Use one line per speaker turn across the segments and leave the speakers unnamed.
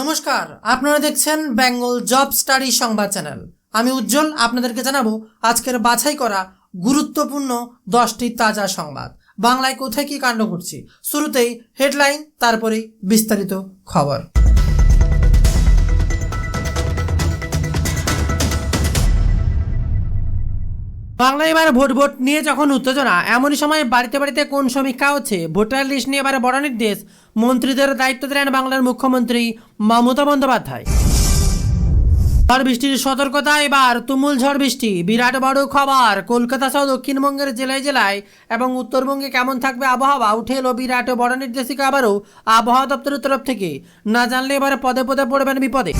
নমস্কার, আপনারা দেখছেন বেঙ্গল জব স্টাডি সংবাদ চ্যানেল। আমি উজ্জ্বল, আপনাদেরকে জানাব আজকের বাছাই করা গুরুত্বপূর্ণ দশটি তাজা সংবাদ। বাংলায় কোথায় কি কাণ্ড ঘটছে? শুরুতেই হেডলাইন তারপরেই বিস্তারিত খবর। বাংলা এবার ভোট ভোট নিয়ে যখন উত্তেজনা, এমনই সময় বাড়িতে বাড়িতে কোন সমীক্ষা হচ্ছে? ভোটার লিস্ট নিয়ে এবারে বড় নির্দেশ। মন্ত্রীদের দায়িত্ব দিলেন বাংলার মুখ্যমন্ত্রী মমতা বন্দ্যোপাধ্যায়। ঝড় বৃষ্টির সতর্কতা এবার, তুমুল ঝড় বৃষ্টি। বিরাট বড় খবর, কলকাতা সহ দক্ষিণবঙ্গের জেলায় জেলায় এবং উত্তরবঙ্গে কেমন থাকবে আবহাওয়া? উঠে এলো বিরাট বড় নির্দেশিকা আবারও আবহাওয়া দপ্তরের তরফ থেকে। না জানলে এবার পদে পদে পড়বেন বিপদে।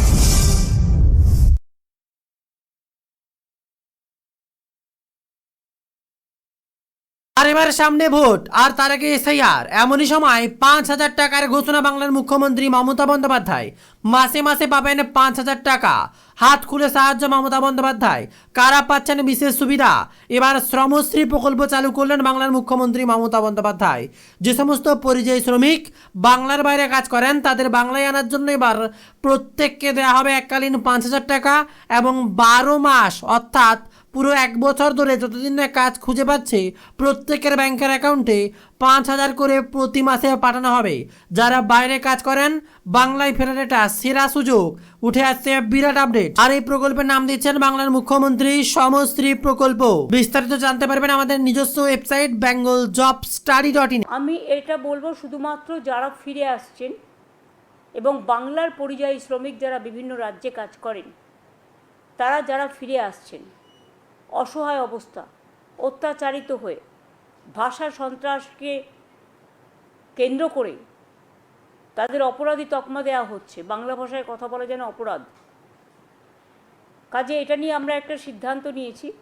আর এবার সামনে ভোট। আর তার আগে এসআইআর। এমনই সময় পাঁচ হাজার টাকার ঘোষণা বাংলার মুখ্যমন্ত্রী মমতা বন্দ্যোপাধ্যায়। মাসে মাসে পাবেন পাঁচ হাজার টাকা। হাত খুলে সাহায্য মমতা বন্দ্যোপাধ্যায়। কারা পাচ্ছেন বিশেষ সুবিধা? এবার শ্রমশ্রী প্রকল্প চালু করলেন বাংলার মুখ্যমন্ত্রী মমতা বন্দ্যোপাধ্যায়। যে সমস্ত পরিযায়ী শ্রমিক বাংলার বাইরে কাজ করেন, তাদের বাংলায় আনার জন্য এবার প্রত্যেককে দেওয়া হবে এককালীন পাঁচ হাজার টাকা এবং বারো মাস, অর্থাৎ পুরো এক বছর ধরে যতদিন না কাজ খুঁজে পাচ্ছে, প্রত্যেকের ব্যাংকের অ্যাকাউন্টে পাঁচ হাজার করে প্রতি মাসে পাঠানো হবে। যারা বাইরে কাজ করেন, বাংলায় ফেরার এটা সেরা সুযোগ। উঠে আসছে বিরাট আপডেট। আর এই প্রকল্পের নাম দিচ্ছেন বাংলার মুখ্যমন্ত্রী সমশ্রী প্রকল্প। বিস্তারিত জানতে পারবেন আমাদের নিজস্ব website Bengal job study dot in
আমি এটা বলব শুধুমাত্র যারা ফিরে আসছেন এবং বাংলার পরিযায়ী শ্রমিক যারা বিভিন্ন রাজ্যে কাজ করেন, তারা যারা ফিরে আসছেন অসহায় অবস্থা, অত্যাচারিত হয়ে ভাষা সন্ত্রাসকে কেন্দ্র করে তাদের অপরাধী তকমা দেওয়া হচ্ছে। বাংলা ভাষায় কথা বলা যেন অপরাধ। কাজে এটা নিয়ে আমরা একটা সিদ্ধান্ত নিয়েছি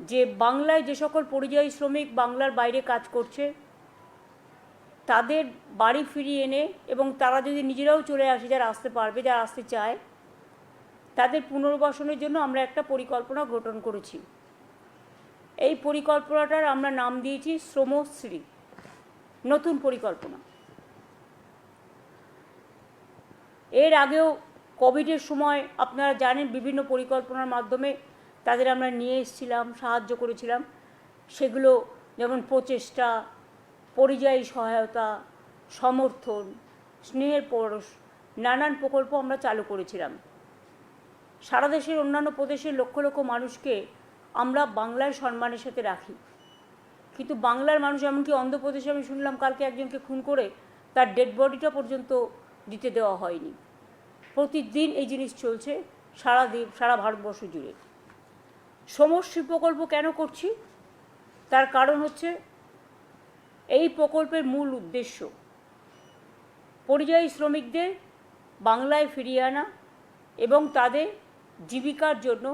যে বাংলায় যে সকল পরিযায়ী শ্রমিক বাংলার বাইরে কাজ করছে, তাদের বাড়ি ফিরিয়ে এনে এবং তারা যদি নিজেরাও চলে আসে, যারা আসতে পারবে, যারা আসতে চায় তাদের পুনর্বাসনের জন্য আমরা একটা পরিকল্পনা গঠন করেছি। এই পরিকল্পনাটার আমরা নাম দিয়েছি শ্রমশ্রী। নতুন পরিকল্পনা। এর আগেও কোভিডের সময় আপনারা জানেন বিভিন্ন পরিকল্পনার মাধ্যমে তাদের আমরা নিয়ে এসেছিলাম, সাহায্য করেছিলাম। সেগুলো যেমন প্রচেষ্টা, পরিযায়ী সহায়তা, সমর্থন, স্নেহের পরশ, নানান প্রকল্প আমরা চালু করেছিলাম। সারা দেশের অন্যান্য প্রদেশের লক্ষ লক্ষ মানুষকে আমরা বাংলার সম্মানের সাথে রাখি। কিন্তু বাংলার মানুষ এমনকি অন্ধ্রপ্রদেশে আমি শুনলাম কালকে একজনকে খুন করে তার ডেড বডিটা পর্যন্ত দিতে দেওয়া হয়নি। প্রতিদিন এই জিনিস চলছে সারা দ্বীপ সারা ভারতবর্ষ জুড়ে। সমশ্রী প্রকল্প কেন করছি? তার কারণ হচ্ছে এই প্রকল্পের মূল উদ্দেশ্য। পরিযায়ী শ্রমিকদের বাংলায় ফিরিয়ে আনা এবং তাদের জীবিকার জন্য,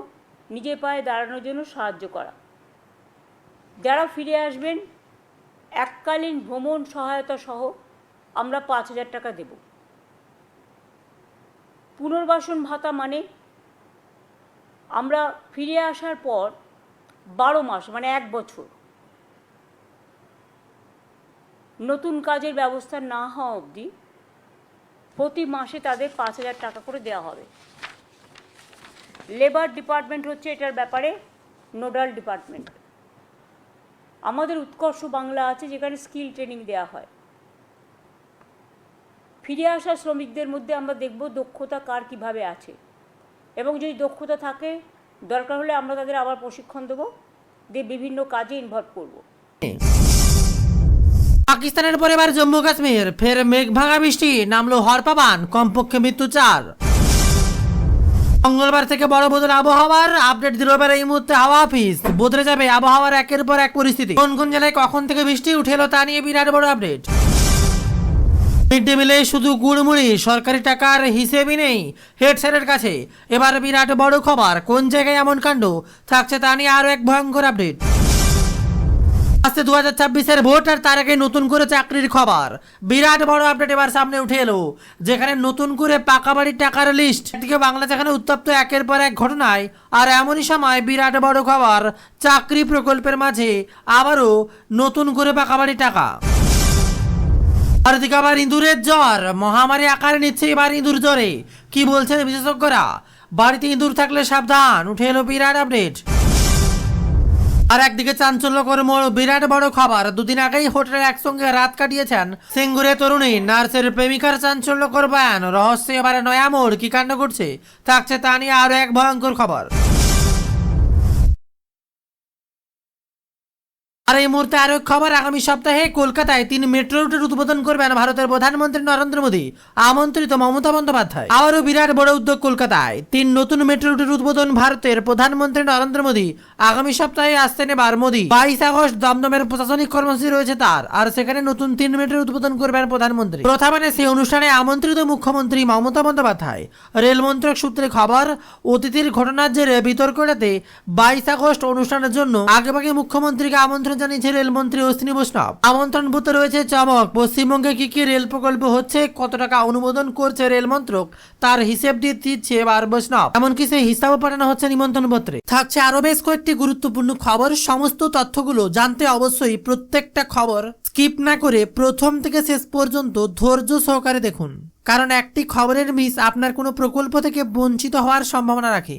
নিজের পায়ে দাঁড়ানোর জন্য সাহায্য করা। যারা ফিরে আসবেন, এককালীন ভ্রমণ সহায়তা সহ আমরা পাঁচ হাজার টাকা দেব। পুনর্বাসন ভাতা মানে আমরা ফিরে আসার পর বারো মাস মানে এক বছর নতুন কাজের ব্যবস্থা না হওয়া অবধি প্রতি মাসে তাদের পাঁচ হাজার টাকা করে দেওয়া হবে। লেবার ডিপার্টমেন্ট হচ্ছে এটার ব্যাপারে নোডাল ডিপার্টমেন্ট। আমাদের উৎকর্ষ বাংলা আছে যেখানে স্কিল ট্রেনিং দেওয়া হয়। ফিরে আসা শ্রমিকদের মধ্যে আমরা দেখব দক্ষতা কার কীভাবে আছে। এবং যদি দক্ষতা থাকে, দরকার হলে আমরা তাদের আবার প্রশিক্ষণ দেবো, দিয়ে বিভিন্ন কাজে ইনভলভ করব।
পাকিস্তানের পরে এবার জম্মু কাশ্মীর, ফের মেঘ ভাঙা বৃষ্টি, নামলো হরপাবান কমপক্ষে মৃত্যু চার। মঙ্গলবার থেকে বড় বদল আবহাওয়ার আপডেট দিল এবার এই মুহূর্তে হাওয়া অফিস। বদলে যাবে আবহাওয়ার একের পর এক পরিস্থিতি। কোন কোন জেলায় কখন থেকে বৃষ্টি উঠে এলো তা নিয়ে বিরাট বড় আপডেট। মিড ডে মিলে শুধু গুড়মুড়ি, সরকারি টাকার হিসেবই নেই হেড স্যারের কাছে। এবার বিরাট বড় খবর, কোন জায়গায় এমন কাণ্ড? থাকছে তা নিয়ে আরও এক ভয়ঙ্কর আপডেট। আসছে দু হাজার ছাব্বিশের ভোট আর তার আগে নতুন করে চাকরির খবর। বিরাট বড় আপডেট এবার সামনে উঠে এলো, যেখানে নতুন করে পাকা বাড়ির টাকার লিস্ট একদিকে বাংলা যেখানে উত্তপ্ত একের পর এক ঘটনায়, আর এমনই সময় বিরাট বড় খবর, চাকরি প্রকল্পের মাঝে আবারও নতুন করে পাকা বাড়ির টাকা। আর দিকে আবার ইঁদুরের জ্বর, মহামারী আকারে নিচ্ছে এবার ইঁদুর জ্বরে। কি বলছেন বিশেষজ্ঞরা? বাড়িতে ইঁদুর থাকলে সাবধান, উঠে এলো বিরাট আপডেট আর একদিকে চাঞ্চল্যকর মোড় বিরাট বড় খবর। দুদিন আগেই হোটেলে একসঙ্গে রাত কাটিয়েছেন সিঙ্গুরে তরুণী। নার্সের প্রেমিকার চাঞ্চল্যকর বয়ান। রহস্য এবারে নয়া মোড়। কি কাণ্ড করছে থাকছে তা নিয়ে আরও এক ভয়ঙ্কর খবর। আর এই মুহূর্তে আরও খবর, আগামী সপ্তাহে কলকাতায় তিন মেট্রো রুটের উদ্বোধন করবেন ভারতের প্রধানমন্ত্রী নরেন্দ্র মোদী, আমন্ত্রিত মমতা বন্দ্যোপাধ্যায়। আবারও বিরাট বড় উদ্যোগ কলকাতায়। তিন নতুন মেট্রো রুটের উদ্বোধন ভারতের প্রধানমন্ত্রী নরেন্দ্র মোদী। আগামী সপ্তাহে আসছেন এবার মোদী। বাইশ আগস্ট দমদমের প্রশাসনিক কর্মসূচি রয়েছে তার। আর সেখানে নতুন তিন মেট্রো উদ্বোধন করবেন প্রধানমন্ত্রী। প্রথমে সেই অনুষ্ঠানে আমন্ত্রিত মুখ্যমন্ত্রী মমতা বন্দ্যোপাধ্যায়। রেল মন্ত্রক সূত্রে খবর, অতিথির ঘটনার জেরে বিতর্ক এড়াতে বাইশ আগস্ট অনুষ্ঠানের জন্য আগেভাগে মুখ্যমন্ত্রীকে আমন্ত্রণ জানিয়েছে রেলমন্ত্রী অশ্বিনী বৈষ্ণব। আমন্ত্রণ বুথে রয়েছে চমক। পশ্চিমবঙ্গে কি কি রেল প্রকল্প হচ্ছে, কত টাকা অনুমোদন করছে রেল মন্ত্রক তার হিসেব দিচ্ছে এবার বৈষ্ণব। এমনকি সেই হিসাবও পাঠানো হচ্ছে নিমন্ত্রণ পত্রে। থাকছে আরও বেশ কয়েকটি গুরুত্বপূর্ণ খবর। সমস্ত তথ্যগুলো জানতে অবশ্যই প্রত্যেকটা খবর স্কিপ না করে প্রথম থেকে শেষ পর্যন্ত ধৈর্য সহকারে দেখুন। কারণ একটি খবরের মিস আপনার কোনো প্রকল্প থেকে বঞ্চিত হওয়ার সম্ভাবনা রাখে।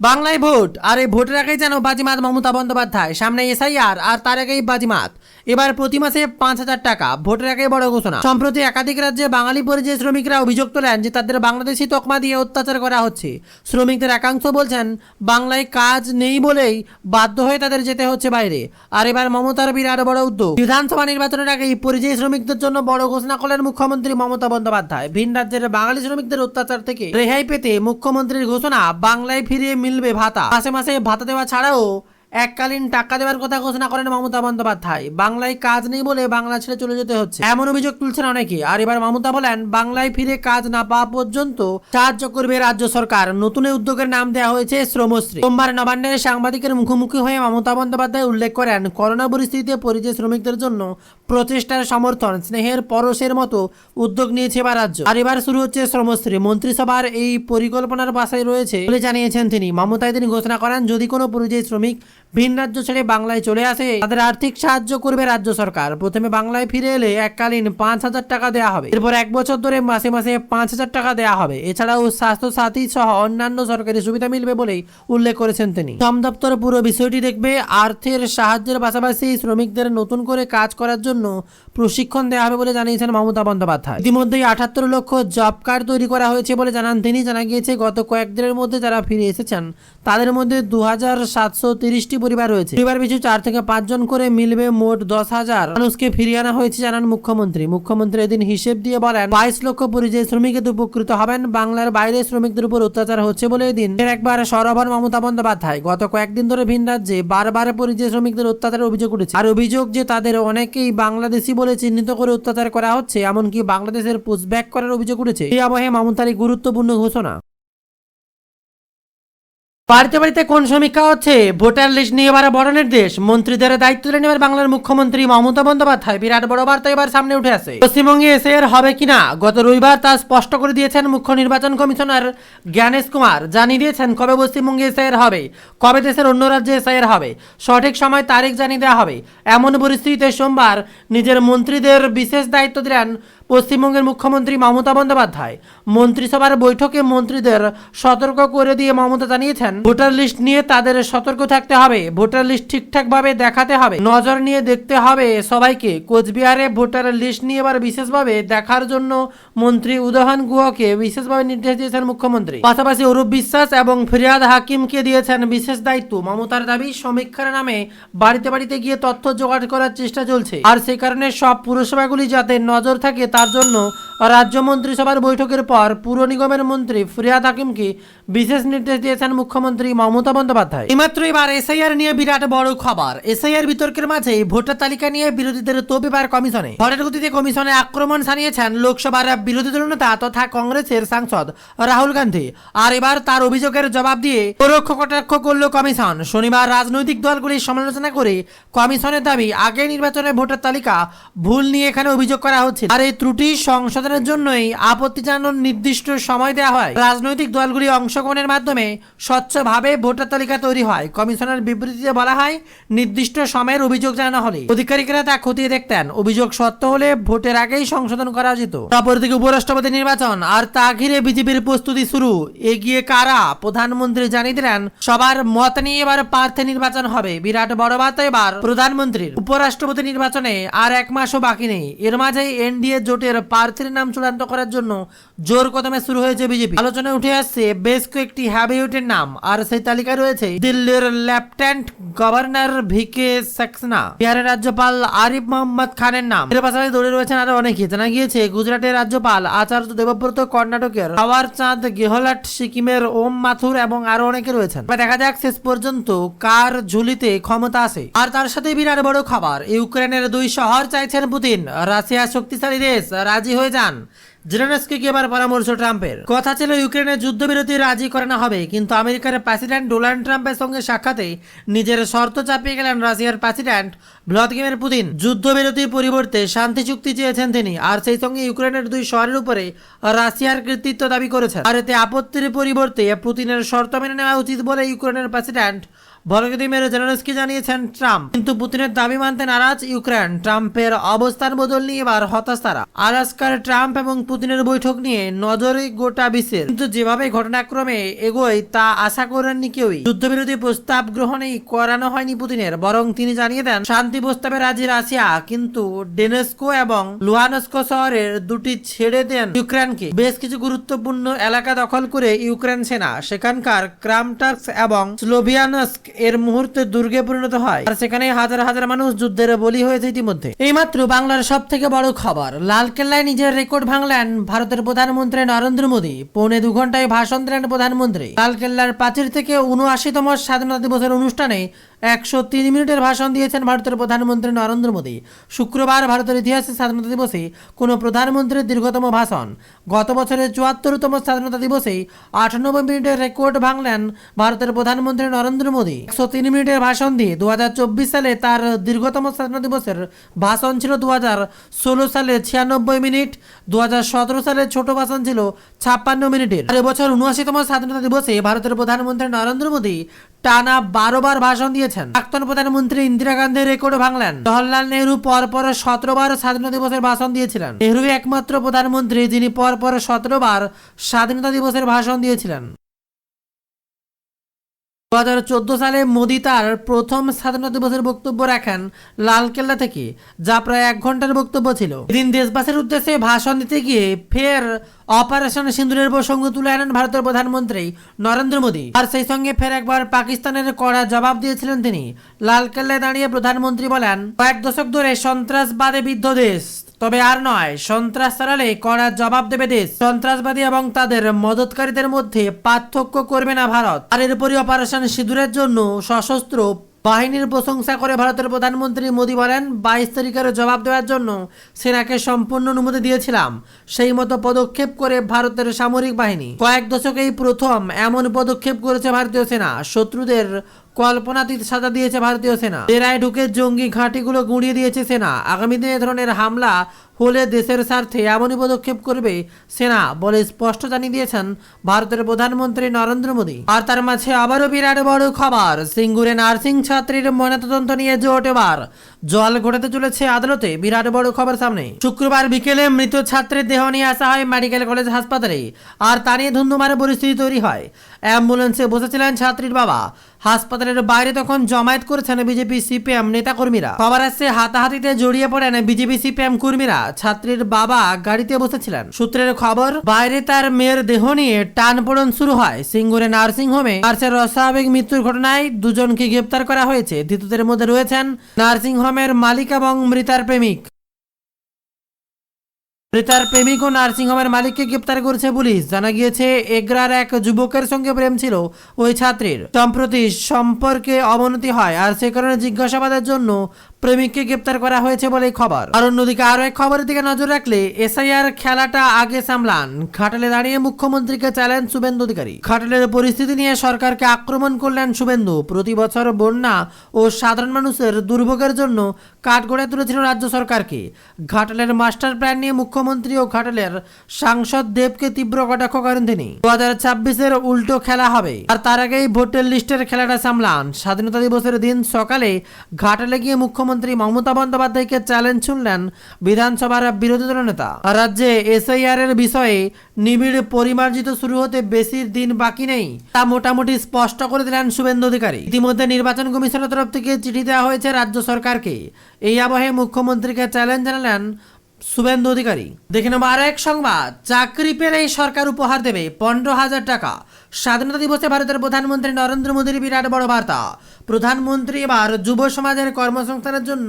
বাংলায় ভোট, আর এই ভোটের আগেই যেন বাজিমাত মমতা বন্দ্যোপাধ্যায়, সামনে এসআইআর, আর তার আগেই বাজিমাত। এবার প্রতি মাসে পাঁচ হাজার টাকা, ভোটের আগে বড় ঘোষণা। সম্প্রতি একাধিক রাজ্যে বাঙালি পরিযায়ী শ্রমিকরা অভিযোগ তোলেন যে তাদের বাংলাদেশি তকমা দিয়ে অত্যাচার করা হচ্ছে। শ্রমিকদের একাংশ বলছেন, বাংলায় কাজ নেই বলেই বাধ্য হয়ে তাদের যেতে হচ্ছে বাইরে। আর এবার মমতার বিরাট বড় উদ্যোগ। বিধানসভা নির্বাচনের আগেই পরিযায়ী শ্রমিকদের জন্য বড় ঘোষণা করলেন মুখ্যমন্ত্রী মমতা বন্দ্যোপাধ্যায়। ভিন রাজ্যের বাঙালি শ্রমিকদের অত্যাচার থেকে রেহাই পেতে মুখ্যমন্ত্রীর ঘোষণা, বাংলায় ফিরিয়ে মিলবে ভাতা। মাসে মাসে ভাতা দেওয়া ছাড়াও এককালীন টাকা দেওয়ার কথা ঘোষণা করেন মমতা বন্দ্যোপাধ্যায়। বাংলায় কাজ নেই বলে বাংলা ছেড়ে চলে যেতে হচ্ছে। এমন অভিযোগ তুলছেন অনেকে। আর এবার মমতা বলেন, বাংলায় ফিরে কাজ না পাওয়া পর্যন্ত সাহায্য করবে রাজ্য সরকার। নতুন উদ্যোগের নাম দেওয়া হয়েছে শ্রমশ্রী। সোমবার নবান্নের সাংবাদিকের মুখোমুখি হয়ে মমতা বন্দ্যোপাধ্যায় উল্লেখ করেন, করোনা পরিস্থিতিতে পরিযায়ী শ্রমিকদের জন্য প্রচেষ্টার সমর্থন, স্নেহের পরশের মতো উদ্যোগ নিয়েছে বা রাজ্য। আর এবার শুরু হচ্ছে শ্রমশ্রী। মন্ত্রিসভার এই পরিকল্পনার পাশে রয়েছে বলে জানিয়েছেন তিনি। মমতায় তিনি ঘোষণা করেন, যদি কোনো পরিযায়ী শ্রমিক ভিন রাজ্য ছেড়ে বাংলায় চলে আসে। তাদের আর্থিক সাহায্য করবে রাজ্য সরকার। প্রথমে বাংলায় ফিরে এলে এককালীন পাঁচ হাজার টাকা দেওয়া হবে। এরপর এক বছর ধরে মাসে মাসে পাঁচ হাজার টাকা দেওয়া হবে। এছাড়াও স্বাস্থ্য সাথী সহ অন্যান্য সরকারি সুবিধা মিলবে বলেই উল্লেখ করেছেন তিনি। শ্রম দপ্তর পুরো বিষয়টি দেখবে। আর্থের সাহায্যের পাশাপাশি শ্রমিকদের নতুন করে কাজ করার জন্য প্রশিক্ষণ দেওয়া হবে বলে জানিয়েছেন মমতা বন্দ্যোপাধ্যায়। ইতিমধ্যেই আঠাত্তর লক্ষ জব কার্ড তৈরি করা হয়েছে বলে জানান তিনি। জানা গিয়েছে, গত কয়েকদিনের মধ্যে যারা ফিরে এসেছেন, তাদের মধ্যে দু হাজার সাতশো তিরিশটি পরিবার রয়েছে। পরিবার পিছু চার থেকে পাঁচজন করে মিলবে মোট দশ হাজার। মানুষকে ফিরিয়ে আনা হয়েছে, জানান মুখ্যমন্ত্রী। মুখ্যমন্ত্রী এদিন হিসেব দিয়ে বলেন, বাইশ লক্ষ পরিযায়ী শ্রমিকের উপকৃত হবেন। বাংলার বাইরে শ্রমিকদের উপর অত্যাচার হচ্ছে বলে এদিন একবার সরবর মমতা বন্দ্যোপাধ্যায় গত কয়েকদিন ধরে ভিন রাজ্যে বারবার পরিযায়ী শ্রমিকদের অত্যাচারের অভিযোগ উঠেছে। আর অভিযোগ যে তাদের অনেকেই বাংলাদেশি বলে চিহ্নিত করে অত্যাচার করা হচ্ছে, এমনকি বাংলাদেশের পুষব্যাক করার অভিযোগ উঠেছে এই আবহে মমতার এই গুরুত্বপূর্ণ ঘোষণা। বাড়িতে বাড়িতে কোন সমীক্ষা হচ্ছে? ভোটার লিস্ট নিয়ে এবার বড় নির্দেশ। মন্ত্রীদের দায়িত্ব তুলে নেবার বাংলার মুখ্যমন্ত্রী মমতা বন্দ্যোপাধ্যায় বিরাট বড় বার্তা এবার সামনে উঠে আসে পশ্চিমবঙ্গে এসে এর হবে কিনা? গত রবিবার তা স্পষ্ট করে দিয়েছেন মুখ্য নির্বাচন কমিশনার জ্ঞানেশ কুমার। জানিয়ে দিয়েছেন কবে পশ্চিমবঙ্গে এসে এর হবে? কবে দেশের অন্য রাজ্যে এসে এর হবে? সঠিক সময় তারিখ জানিয়ে দেওয়া হবে। এমন পরিস্থিতিতে সোমবার নিজের মন্ত্রীদের বিশেষ দায়িত্ব দিলেন পশ্চিমবঙ্গের মুখ্যমন্ত্রী মমতা বন্দ্যোপাধ্যায়। মন্ত্রিসভার বৈঠকে মন্ত্রীদের সতর্ক করে দিয়ে মমতা জানিয়েছেন, ভোটার লিস্ট নিয়ে তাদের সতর্ক থাকতে হবে, ভোটার লিস্ট ঠিকঠাকভাবে দেখাতে হবে, নজর নিয়ে দেখতে হবে সবাইকে। কোচবিহারে ভোটার লিস্ট নিয়ে এবার বিশেষভাবে দেখার জন্য মন্ত্রী উদয়ন গুহকে বিশেষভাবে নির্দেশ দিয়েছেন মুখ্যমন্ত্রী। পাশাপাশি অরূপ বিশ্বাস এবং ফিরিয়াদ হাকিমকে দিয়েছেন বিশেষ দায়িত্ব। মমতার দাবি, সমীক্ষার নামে বাড়িতে বাড়িতে গিয়ে তথ্য জোগাড় করার চেষ্টা চলছে। আর সেই কারণে সব পুরসভাগুলি যাতে নজর থাকে তার জন্য রাজ্য মন্ত্রিসভার বৈঠকের পর পুর নিগমের মন্ত্রী ফরিয়াদ হাকিমকে বিশেষ নির্দেশ দিয়েছেন মুখ্যমন্ত্রী মমতা বন্দ্যোপাধ্যায়। এইমাত্র এবার এসআইআর নিয়ে বিরাট বড় খবর। এসআইআর বিতর্কের মাঝে ভোটার তালিকা নিয়ে বিরোধীদের তোপ এবার কমিশনে। ভোটের গতিতে কমিশনে আক্রমণ সানিয়েছেন লোকসভার বিরোধী দলনেতা তথা কংগ্রেসের সাংসদ রাহুল গান্ধী। আর এবার তার অভিযোগের জবাব দিয়ে পরোক্ষ কটাক্ষ করল কমিশন। শনিবার রাজনৈতিক দলগুলির সমালোচনা করে কমিশনের দাবি, আগে নির্বাচনে ভোটার তালিকা ভুল নিয়ে এখানে অভিযোগ করা হচ্ছে। আর এই ত্রুটি সংশোধনের জন্যই আপত্তি জানানোর নির্দিষ্ট সময় দেওয়া হয়। রাজনৈতিক দলগুলি অংশগ্রহণের মাধ্যমে স্বচ্ছভাবে ভোটার তালিকা তৈরি হয়। কমিশনের বিবৃতিতে বলা হয়, নির্দিষ্ট সময়ের অভিযোগ জানানো হলে অধিকারিকেরা তা খতিয়ে দেখতেন অভিযোগ সত্য হলে ভোটের আগেই সংশোধন করা যেত। অপরদিকে উপরাষ্ট্রপতি নির্বাচন আর তা ঘিরে বিজেপির প্রস্তুতি শুরু। এগিয়ে কারা? প্রধানমন্ত্রী জানিয়ে দিলেন, সবার মত নিয়ে এবার প্রার্থী নির্বাচন হবে। বিরাট বড় বার্তা এবার প্রধানমন্ত্রীর। উপরাষ্ট্রপতি নির্বাচনে আর এক মাসও বাকি নেই। এর মাঝে এনডিএ জোটের প্রার্থীর নাম চূড়ান্ত করার জন্য জোর কদমে শুরু হয়েছে বিজেপি। আলোচনায় উঠে আসছে বেশ কয়েকটি হ্যাবিউটের নাম, আর সেই তালিকায় রয়েছে দিল্লির lieutenant governor V K Saxena, বিহারের রাজ্যপাল আরিফ মোহাম্মদ খানের নাম। এর পাশাপাশি দৌড়ে রয়েছেন আরও অনেকে। জানা গিয়েছে, গুজরাটের রাজ্যপাল আচার্য দেবব্রত কর্ণাটকের পাওয়ার চাঁদ গেহলাট সিকিমের ওম মাথুর এবং আরও অনেকে রয়েছেন। দেখা যাক শেষ পর্যন্ত কার ঝুলিতে ক্ষমতা আছে আর তার সাথে বিরাট বড় খাবার, ইউক্রেনের দুই শহর চাইছেন পুতিন, রাশিয়া শক্তিশালী দেশ। রাজি হয়ে যান। জেলেনস্কিকে এবার পরামর্শ ট্রাম্পের? কথা ছিল ইউক্রেনের যুদ্ধবিরতি রাজি করানো হবে, কিন্তু আমেরিকার প্রেসিডেন্ট ডোনাল্ড ট্রাম্পের সঙ্গে সাক্ষাতে নিজের শর্ত চাপিয়ে গেলেন রাশিয়ার প্রেসিডেন্ট ভ্লাদিমির পুতিন। যুদ্ধবিরতির পরিবর্তে শান্তি চুক্তি চেয়েছেন তিনি, আর সেই সঙ্গে ইউক্রেনের দুই শহরের উপরে রাশিয়ার কৃতিত্ব দাবি করেছেন। আর এতে আপত্তির পরিবর্তে পুতিনের শর্ত মেনে নেওয়া উচিত বলে ইউক্রেনের প্রেসিডেন্ট ভলোদিমির জেলেনস্কি জানিয়েছেন ট্রাম্প। কিন্তু পুতিনের দাবি মানতে নারাজ ইউক্রেন। ট্রাম্পের অবস্থান বদল নিয়ে এবার হতাশ তারা। আলাস্কার ট্রাম্প এবং পুতিনের বৈঠক নিয়ে নজরে গোটা বিশ্বের। কিন্তু যেভাবে ঘটনাক্রমে এগোয়, তা আশা করেননি কেউই। যুদ্ধবিরোধী প্রস্তাব গ্রহণেই করানো হয়নি পুতিনের, বরং তিনি জানিয়ে দেন, শান্তি প্রস্তাবে রাজি রাশিয়া, কিন্তু ডেনেস্কো এবং লুহানস্কো শহরের দুটি ছেড়ে দেন ইউক্রেনকে। বেশ কিছু গুরুত্বপূর্ণ এলাকা দখল করে ইউক্রেন সেনা, সেখানকার ক্রামটার্স এবং স্লোভিয়ানস্ক এর মুহূর্তে দুর্গে পরিণত হয়। আর সেখানে হাজার হাজার মানুষ যুদ্ধের বলি হয়েছে ইতিমধ্যে। এইমাত্র বাংলার সব থেকে বড় খবর লালকেল্লায় নিজের রেকর্ড ভাঙলেন ভারতের প্রধানমন্ত্রী নরেন্দ্র মোদী। পৌনে দু ঘন্টায় ভাষণ দিলেন প্রধানমন্ত্রী। লালকেল্লার প্রাচীর থেকে উনআশিতম স্বাধীনতা দিবসের অনুষ্ঠানে একশো তিন মিনিটের ভাষণ দিয়েছেন ভারতের প্রধানমন্ত্রী নরেন্দ্র মোদী। শুক্রবার ভারতের ইতিহাসে স্বাধীনতা দিবসে কোনো প্রধানমন্ত্রীর দীর্ঘতম ভাষণ। গত বছরের চুয়াত্তরতম স্বাধীনতা দিবসে আটানব্বই মিনিটের রেকর্ড ভাঙলেন ভারতের প্রধানমন্ত্রী নরেন্দ্র মোদী। একশো তিন মিনিটের ভাষণ দিয়ে দু হাজার চব্বিশ সালে তার দীর্ঘতম স্বাধীনতা দিবসের ভাষণ ছিল দু সালে ছিয়ানব্বই মিনিট দু সালে ছোট ভাষণ ছিল ছাপ্পান্ন মিনিটের। আর এবছর উনআশিতম স্বাধীনতা দিবসে ভারতের প্রধানমন্ত্রী নরেন্দ্র মোদী টানা বারোবার ভাষণ দিয়েছেন। প্রাক্তন প্রধানমন্ত্রী ইন্দিরা গান্ধীর রেকর্ড ভাঙলেন। জওয়াহরলাল নেহরু পরপর সতেরোবার সতেরো বার স্বাধীনতা দিবসের ভাষণ দিয়েছিলেন। নেহরু একমাত্র প্রধানমন্ত্রী যিনি পরপর সতেরোবার সতেরো বার স্বাধীনতা দিবসের ভাষণ দিয়েছিলেন। দু হাজার চোদ্দ সালে মোদি তার প্রথম স্বাধীনতা দিবসের বক্তব্য রাখেন লালকেল্লা থেকে, যা প্রায় এক ঘণ্টার বক্তব্য ছিল। এদিন দেশবাসীর উদ্দেশ্যে ভাষণ দিতে গিয়ে ফের অপারেশন সিন্দুরের প্রসঙ্গ তুলে আনেন ভারতের প্রধানমন্ত্রী নরেন্দ্র মোদী। আর সেই সঙ্গে ফের একবার পাকিস্তানের কড়া জবাব দিয়েছিলেন তিনি। লালকেল্লায় দাঁড়িয়ে প্রধানমন্ত্রী বলেন, কয়েক দশক ধরে সন্ত্রাসবাদে বিদ্ধ দেশ। তবে আর নয় সন্ত্রাস চালালে কড়া জবাব দেবে দেশ। সন্ত্রাসবাদী এবং তাদের মদতকারীদের মধ্যে পার্থক্য করবে না ভারত। আর এরপরই অপারেশন সিঁদুরের জন্য সশস্ত্র বাহিনীর প্রশংসা করে ভারতের প্রধানমন্ত্রী মোদী বলেন, বাইশ তারিখের জবাব দেওয়ার জন্য সেনাকে সম্পূর্ণ অনুমতি দিয়েছিলাম। সেই মতো পদক্ষেপ করে ভারতের সামরিক বাহিনী। কয়েক দশকেই প্রথম এমন পদক্ষেপ করেছে ভারতীয় সেনা। শত্রুদের কল্পনাতীত সাজা দিয়েছে ভারতীয় সেনা। জেরায় ঢুকে জঙ্গি ঘাঁটিগুলো গুঁড়িয়ে দিয়েছে সেনা। আগামী দিনে এ ধরনের হামলা হলে দেশের স্বার্থে এমনই পদক্ষেপ করবে সেনা বলে স্পষ্ট জানিয়ে দিয়েছেন ভারতের প্রধানমন্ত্রী নরেন্দ্র মোদী। আর তার মাঝে আবারও বিরাট বড় খবর। সিঙ্গুরে নার্সিং ছাত্রীর ময়নাতদন্ত নিয়ে জোট এবার। জল ঘটাতে চলেছে আদালতে। বিরাট বড় খবর সামনে। শুক্রবার বিকেলে মৃত ছাত্রের দেহ নিয়ে আসা হয় মেডিকেল কলেজ হাসপাতালে। আর তা নিয়ে ধুন্ধুমার পরিস্থিতি তৈরি হয়। অ্যাম্বুলেন্সে বসেছিলেন ছাত্রীর বাবা। হাসপাতালের বাইরে তখন জমায়েত করেছেন বিজেপি সিপিএম নেতাকর্মীরা। খবর আসছে, হাতাহাতিতে জড়িয়ে পড়েন বিজেপি সিপিএম কর্মীরা। ছাত্রীর বাবা গাড়িতে বসেছিলেন। সূত্রের খবর, বাইরে তার মেয়ের দেহ নিয়ে টানপোড়ন শুরু হয়। সিঙ্গুরে নার্সিং হোমে নার্সের অস্বাভাবিক মৃত্যুর ঘটনায় দুজনকে গ্রেপ্তার করা হয়েছে। ধৃতদের মধ্যে রয়েছেন নার্সিং হোমের মালিক এবং মৃতার প্রেমিক। মৃতার প্রেমিক ও নার্সিংহোমের মালিককে গ্রেপ্তার করেছে পুলিশ। জানা গিয়েছে, এগ্রার এক যুবকের সঙ্গে প্রেম ছিল। ওই ছাত্রীর সম্প্রতি সম্পর্কে অবনতি হয়, আর সে কারণে জিজ্ঞাসাবাদের জন্য প্রেমিককে গ্রেপ্তার করা হয়েছে বলে খবর। আর অন্যদিকে আরও এক খবরের দিকে নজর রাখলে এসআইআর খেলাটা আগে সামলান। ঘাটালে দাঁড়িয়ে মুখ্যমন্ত্রীকে চ্যালেঞ্জ শুভেন্দু অধিকারী। ঘাটালের পরিস্থিতি নিয়ে সরকারকে আক্রমণ করলেন শুভেন্দু। প্রতি বছর বন্যা ও সাধারণ মানুষের দুর্ভোগের জন্য কাঠ গড়ে তুলেছিল রাজ্য সরকারকে। ঘাটালের মাস্টার প্ল্যান নিয়ে মুখ্যমন্ত্রী ও ঘাটালের সাংসদ দেবকে তীব্র কটাক্ষ করেন তিনি। দু হাজার ছাব্বিশের উল্টো খেলা হবে। আর তার আগেই ভোটের লিস্টের খেলাটা সামলান। স্বাধীনতা দিবসের দিন সকালে ঘাটালে গিয়ে মুখ্যমন্ত্রী মমতা বন্দ্যোপাধ্যায়কে চ্যালেঞ্জ শুনলেন বিধানসভার বিরোধী দল নেতা। রাজ্যে এসআইআর এর বিষয়ে নিবিড় পরিমার্জিত শুরু হতে বেশি দিন বাকি নেই, তা মোটামুটি স্পষ্ট করে দিলেন শুভেন্দু অধিকারী। ইতিমধ্যে নির্বাচন কমিশনের তরফ থেকে চিঠি দেওয়া হয়েছে রাজ্য সরকারকে। এই আবহে মুখ্যমন্ত্রীকে চ্যালেঞ্জ জানালেন শুভেন্দু অধিকারী। দেখে নেব আরও এক সংবাদ, চাকরি পেলেই সরকার উপহার দেবে পনেরো হাজার টাকা। স্বাধীনতা দিবসে ভারতের প্রধানমন্ত্রী নরেন্দ্র মোদীর বিরাট বড় বার্তা। প্রধানমন্ত্রী এবার যুব সমাজের কর্মসংস্থানের জন্য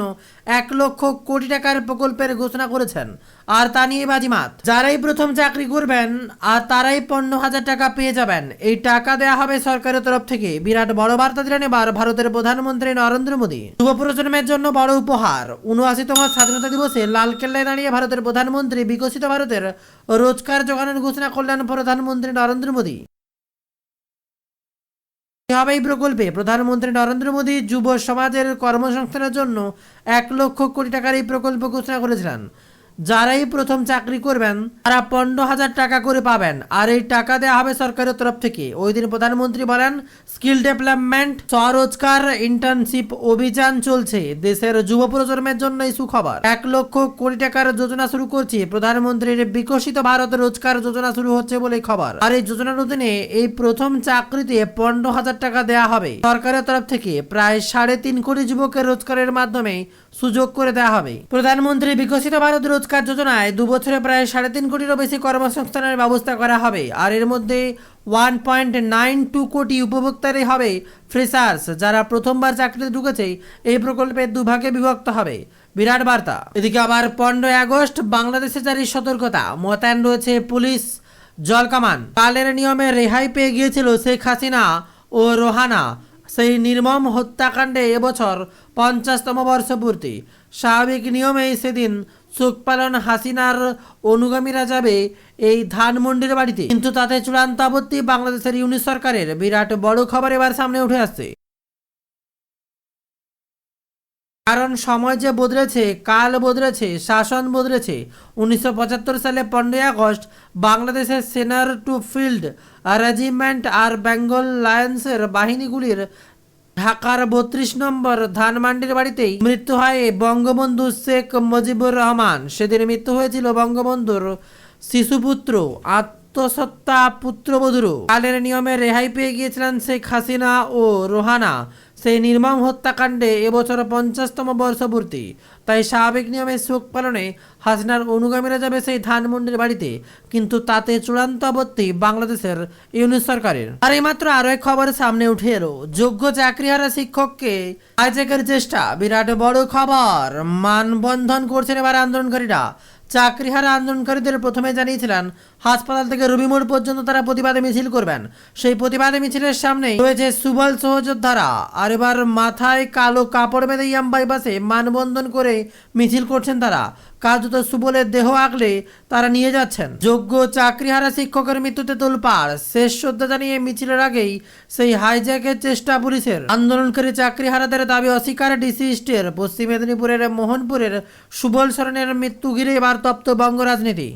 এক লক্ষ কোটি টাকার প্রকল্পের ঘোষণা করেছেন। আর তা নিয়ে বাজিমাত। যারাই প্রথম চাকরি করবেন, আর তারাই পনেরো হাজার টাকা পেয়ে যাবেন, এই টাকা দেওয়া হবে সরকারের তরফ থেকে, বিরাট বড় বার্তা দিলেন এবার ভারতের প্রধানমন্ত্রী নরেন্দ্র মোদী। যুব প্রজন্মের জন্য বড় উপহার। উনআশিতম স্বাধীনতা দিবসে লালকেল্লায় দাঁড়িয়ে ভারতের প্রধানমন্ত্রী বিকশিত ভারতের রোজগার যোগানোর ঘোষণা করলেন প্রধানমন্ত্রী নরেন্দ্র মোদী। হবে এই প্রকল্পে প্রধানমন্ত্রী নরেন্দ্র মোদী যুব সমাজের কর্মসংস্থানের জন্য এক লক্ষ কোটি টাকার এই প্রকল্প ঘোষণা করেছিলেন। যারাই প্রথম চাকরি করবেন, তারা পনেরো হাজার টাকা করে পাবেন। আর এই টাকা দেওয়া হবে সরকারের তরফ থেকে। ওই দিন প্রধানমন্ত্রী বলেন, স্কিল ডেভেলপমেন্ট, স্বরোজগার, ইন্টার্নশিপ অভিযান চলছে। দেশের যুব প্রজন্মের জন্য এই সুখবর। এক লক্ষ কোটি টাকার যোজনা শুরু করছে। প্রধানমন্ত্রীর বিকশিত ভারত রোজগার যোজনা শুরু হচ্ছে বলে খবর। আর এই যোজনার অধীনে এই প্রথম চাকরিতে পনেরো হাজার টাকা দেওয়া হবে। সরকারের তরফ থেকে প্রায় সাড়ে তিন কোটি যুবকের রোজগারের মাধ্যমে সুযোগ করে দেওয়া হবে। প্রধানমন্ত্রী বিকশিত ভারত রোজগার যোজনায় দু বছরে প্রায় সাড়ে তিন কোটিরও বেশি কর্মসংস্থানের ব্যবস্থা করা হবে। আর এর মধ্যে ওয়ান পয়েন্ট নাইন টু কোটি উপভোক্তারই হবে ফ্রেশার্স, যারা প্রথমবার চাকরিতে ঢুকেছে। এই প্রকল্পের দুভাগে বিভক্ত হবে। বিরাট বার্তা। এদিকে আবার পনেরোই আগস্ট বাংলাদেশে জারি সতর্কতা। মোতায়েন রয়েছে পুলিশ জলকামান কালের নিয়মে রেহাই পেয়ে গিয়েছিল শেখ হাসিনা ও রোহানা। সেই নির্মম হত্যাকাণ্ডে এবছর পঞ্চাশতম বর্ষপূর্তি। স্বাভাবিক নিয়মে সেদিন শোক পালন হাসিনার অনুগামীরা যাবে এই ধানমন্ডির বাড়িতে। কিন্তু তাতে চূড়ান্ত আপত্তি বাংলাদেশের ইউনিট সরকারের। বিরাট বড় খবর এবার সামনে উঠে আসছে। কারণ সময় যে বদলেছে, কাল বদলেছে, শাসন বদলেছে, উনিশশো পঁচাত্তর সালে পনেরোই আগস্ট বাংলাদেশের সেনার টু ফিল্ড, রেজিমেন্ট আর বেঙ্গল লায়ন্সের বাহিনীগুলির ঢাকার বত্রিশ নম্বর ধানমান্ডির বাড়িতেই মৃত্যু হয় বঙ্গবন্ধু শেখ মুজিবুর রহমান। সেদিন মৃত্যু হয়েছিল বঙ্গবন্ধুর শিশুপুত্র আত্মসত্তা পুত্রবধূরও কালের নিয়মে রেহাই পেয়ে গিয়েছিলেন শেখ হাসিনা ও রোহানা। সেই নির্মম হত্যাকাণ্ডে এবছর পঞ্চাশতম বর্ষপূর্তি। তাই স্বাভাবিক নিয়মে শোক পালনে হাসিনার অনুগামীরা যাবে সেই ধানমন্ডির বাড়িতে। কিন্তু তাতে চূড়ান্ত আপত্তি বাংলাদেশের ইউনিট সরকারের। আর এইমাত্র আরও এক খবর সামনে উঠে এলো। যোগ্য চাকরিহারা শিক্ষককে হাইজ্যাকের চেষ্টা। বিরাট বড় খবর। মানবন্ধন করছেন এবার আন্দোলনকারীরা। চাকরিহারা আন্দোলনকারীদের প্রথমে জানিয়েছিলেন হাসপাতাল থেকে রবিমোড় পর্যন্ত তারা প্রতিবাদে মিছিল করবেন। সেই প্রতিবাদে মিছিলের সামনে রয়েছে সুবল সহযোদ্ধারা। আর এবার মাথায় কালো কাপড় বেঁধে ইয়াম বাইপাসে মানবন্ধন করে মিছিল করছেন তারা। কার্যত সুবলের দেহ আগলে তারা নিয়ে যাচ্ছেন। যোগ্য চাকরিহারা শিক্ষকের মৃত্যুতে তোলপাড়। শেষ শ্রদ্ধা জানিয়ে মিছিলের আগেই সেই হাইজ্যাকের চেষ্টা পুলিশের। আন্দোলনকারী চাকরিহারাদের দাবি অস্বীকার ডিসি স্টের পশ্চিম মেদিনীপুরের মোহনপুরের সুবল সরণের মৃত্যু ঘিরে এবার তপ্ত বঙ্গ রাজনীতি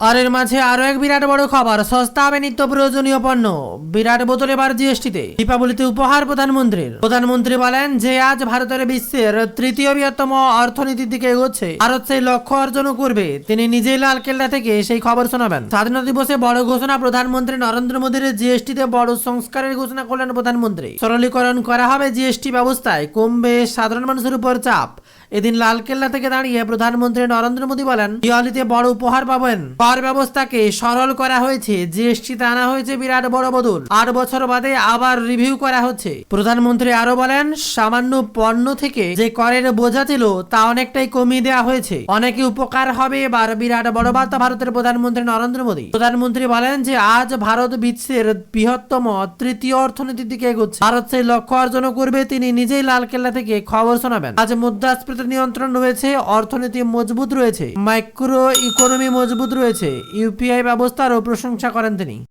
আর এর মাঝে আরও এক বিরাট বড় খবর, সস্তা হবে নিত্য প্রয়োজনীয় পণ্য। বিরাট বোতল এবার জিএসটিতে। দীপাবলিতে উপহার প্রধানমন্ত্রীর। প্রধানমন্ত্রী বলেন যে, আজ ভারতের বিশ্বের তৃতীয় বৃহত্তম অর্থনীতির দিকে এগোচ্ছে। ভারত সেই লক্ষ্য অর্জনও করবে। তিনি নিজেই লাল কেল্লা থেকে সেই খবর শোনাবেন। স্বাধীনতা দিবসে বড় ঘোষণা প্রধানমন্ত্রী নরেন্দ্র মোদীর জিএসটিতে বড় সংস্কারের ঘোষণা করলেন প্রধানমন্ত্রী। সরলীকরণ করা হবে জিএসটি ব্যবস্থায়। কমবে সাধারণ মানুষের উপর চাপ। এদিন লালকেল্লা থেকে দাঁড়িয়ে প্রধানমন্ত্রী নরেন্দ্র মোদী বলেন, দিওয়ালিতে বড় উপহার পাবেন। কর ব্যবস্থাকে সরল করা হয়েছে জিএসটিতে আনা হয়েছে বিরাট বড় বদল। আট বছর বাদে আবার রিভিউ করা হচ্ছে। প্রধানমন্ত্রী আরও বলেন, সামান্য পণ্য থেকে যে করের বোঝা ছিল, তা অনেকটাই কমিয়ে দেওয়া হয়েছে। অনেকে উপকার হবে এবার বিরাট বড় বার্তা ভারতের প্রধানমন্ত্রী নরেন্দ্র মোদী। প্রধানমন্ত্রী বলেন যে, আজ ভারত বিশ্বের বৃহত্তম তৃতীয় অর্থনীতির দিকে এগোচ্ছে। ভারত সেই লক্ষ্য অর্জন করবে, তিনি নিজেই লালকেল্লা থেকে খবর শোনাবেন। আজ মুদ্রাস্ফীতি নিয়ন্ত্রণ রয়েছে অর্থনীতি মজবুত রয়েছে মাইক্রো ইকোনমি মজবুত রয়েছে ইউপিআই ব্যবস্থারও প্রশংসা করেন তিনি।